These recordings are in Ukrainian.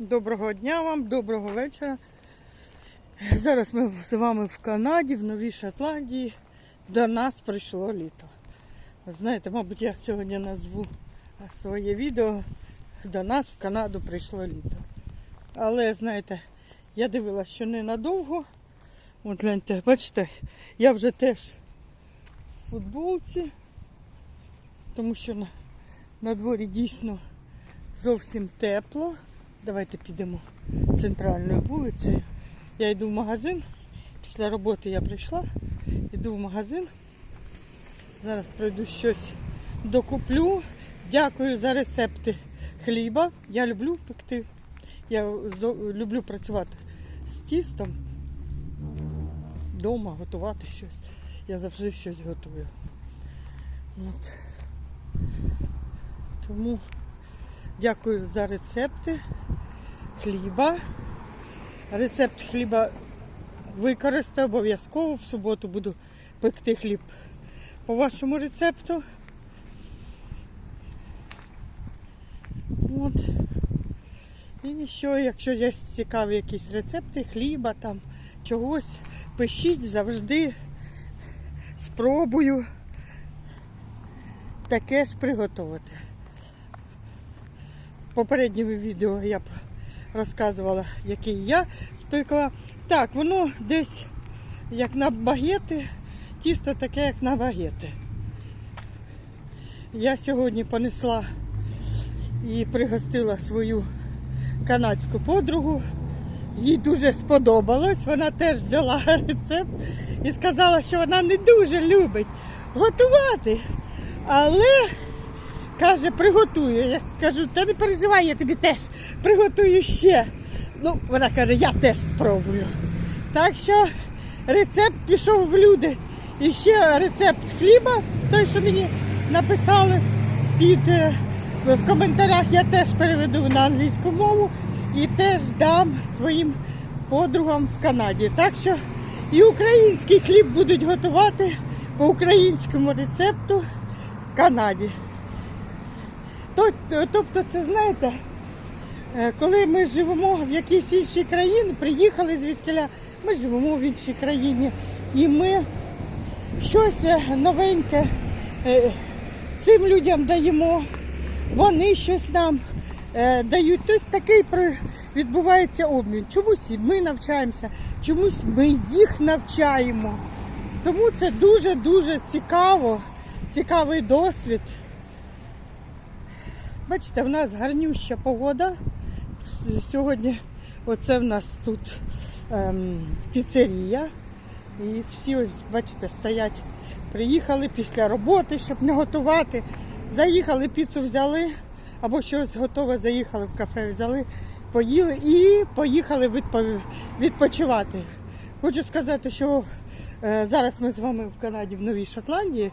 Доброго дня вам, доброго вечора. Зараз ми з вами в Канаді, в Новій Шотландії. До нас прийшло літо. Знаєте, мабуть, я сьогодні назву своє відео. До нас в Канаду прийшло літо. Але, знаєте, я дивилася, що ненадовго. От гляньте, бачите, я вже теж в футболці, тому що на, на дворі дійсно зовсім тепло. Давайте підемо центральною вулицею. Я йду в магазин. Після роботи я прийшла, йду в магазин. Зараз пройду щось докуплю. Дякую за рецепти хліба. Я люблю пекти. Я люблю працювати з тістом. Дома готувати щось. Я завжди щось готую. От. Тому Дякую за рецепти хліба. Рецепт хліба використаю обов'язково. В суботу буду пекти хліб по вашому рецепту. От. І що, якщо є цікаві якісь рецепти хліба, там чогось, пишіть завжди. Спробую таке ж приготувати. В попередньому відео я б розказувала, який я спекла. Так, воно десь як на багети, тісто таке, як на багети. Я сьогодні понесла і пригостила свою канадську подругу. Їй дуже сподобалось. Вона теж взяла рецепт і сказала, що вона не дуже любить готувати. Але Каже, приготую. Я кажу, та не переживай, я тобі теж приготую ще. Ну, вона каже, я теж спробую. Так що рецепт пішов в люди. І ще рецепт хліба, той, що мені написали під е, в коментарях, я теж переведу на англійську мову і теж дам своїм подругам в Канаді. Так що і український хліб будуть готувати по українському рецепту в Канаді. То- Тобто, це знаєте, е, коли ми живемо в якійсь іншій країні, приїхали звідкиля, ми живемо в іншій країні, і ми щось е, новеньке е, цим людям даємо, вони щось нам дають. Тобто такий відбувається обмін. Чомусь ми навчаємося, чомусь ми їх навчаємо. Тому це дуже-дуже цікаво, цікавий досвід. Бачите, в нас гарнюща погода. Сьогодні оце в нас тут ем, піцерія. І всі ось, бачите, стоять. Приїхали після роботи, щоб не готувати. Заїхали, піцу взяли, або щось готове, заїхали в кафе, взяли, поїли і поїхали відпо- відпочивати. Хочу сказати, що е, зараз ми з вами в Канаді, в Новій Шотландії.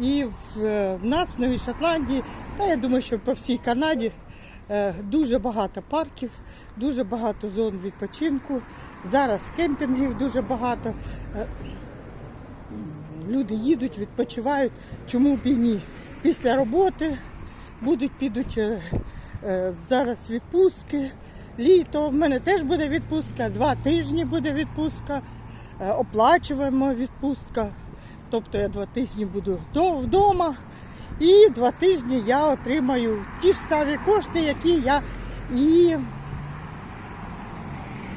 І в, е, в нас в Новій Шотландії, та я думаю, що по всій Канаді е, дуже багато парків, дуже багато зон відпочинку. Зараз кемпінгів дуже багато. Е, Люди їдуть, відпочивають. Чому б і ні? Після роботи будуть, підуть зараз відпустки. Літо. В мене теж буде відпустка, два тижні буде відпустка, оплачуємо відпустка. Тобто я два тижні буду вдома і два тижні я отримаю ті ж самі кошти, які я і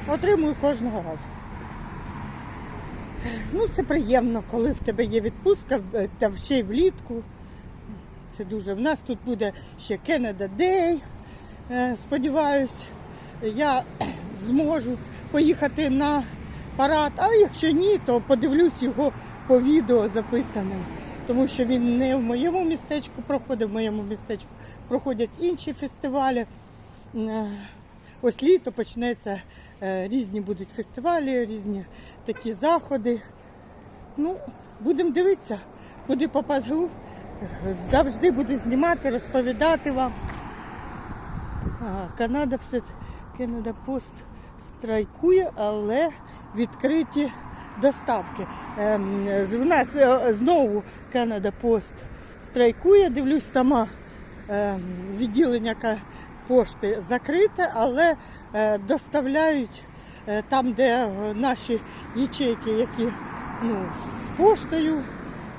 отримую кожного разу. Ну, це приємно, коли в тебе є відпустка, та ще й влітку. Це дуже. В нас тут буде ще Canada Day. Е, Сподіваюсь, я зможу поїхати на парад. А якщо ні, то подивлюсь його по відео записаним. Тому що він не в моєму містечку проходить, в моєму містечку проходять інші фестивалі. Е, Ось літо почнеться, е, різні будуть фестивалі, різні такі заходи. Ну, будемо дивитися, куди попаду. Завжди буду знімати, розповідати вам. Ага, Канада все Канада Пост страйкує, але відкриті доставки. Ем, з- в нас е, знову Канада Пост страйкує. Дивлюсь сама ем, відділення пошти закрите, але е, доставляють е, там, де наші ячейки, які ну, з поштою,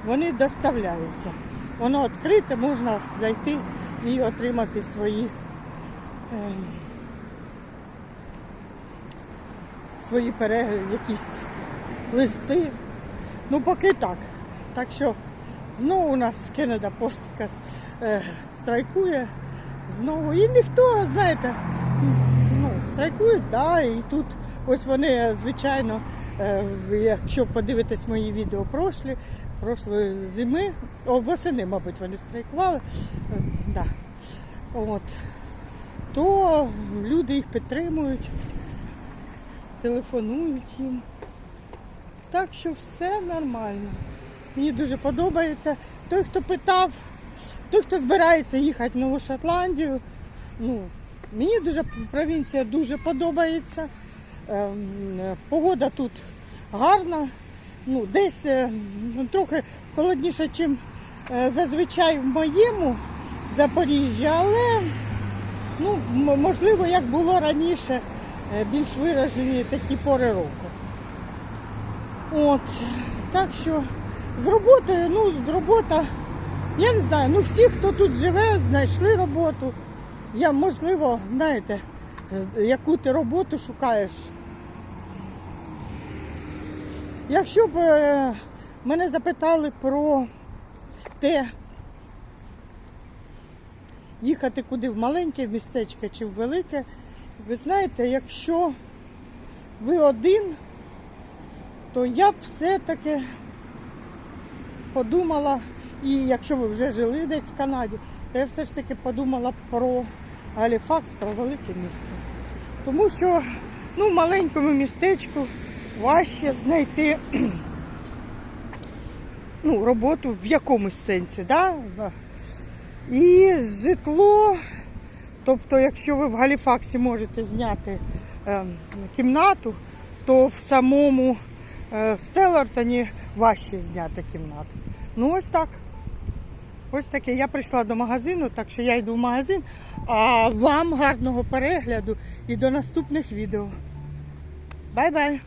вони доставляються. Воно відкрите, можна зайти і отримати свої. е, Свої пере... якісь листи. Ну, поки так. Так що знову у нас Canada Post е, страйкує знову. І ніхто, знаєте, ну, страйкують, да, і тут ось вони, звичайно, е, якщо подивитись мої відео прошлі, прошлої зими, о, восени, мабуть, вони страйкували. Е, да. От. То люди їх підтримують, телефонують їм. Так що все нормально. Мені дуже подобається. Той, хто питав, той, хто збирається їхати в Нову Шотландію, ну, мені дуже провінція дуже подобається. Ем, е, Погода тут гарна. Ну, десь е, ну, трохи холодніше, ніж зазвичай в моєму Запоріжжі, але ну, можливо, як було раніше, е, більш виражені такі пори року. От, так що з роботою, ну, з робота, я не знаю, ну всі, хто тут живе, знайшли роботу. Я, можливо, знаєте, яку ти роботу шукаєш. Якщо б е, мене запитали про те, їхати куди в маленьке містечко чи в велике, ви знаєте, якщо ви один, то я б все-таки подумала, і якщо ви вже жили десь в Канаді, то я все ж таки подумала про Галіфакс, про велике місто. Тому що ну, в маленькому містечку важче знайти ну, роботу в якомусь сенсі. Да? І житло, тобто, якщо ви в Галіфаксі можете зняти е, кімнату, то в самому е, Стеллартоні важче зняти кімнату. Ну ось так. Ось таке. Я прийшла до магазину, так що я йду в магазин. А вам гарного перегляду і до наступних відео. Бай-бай!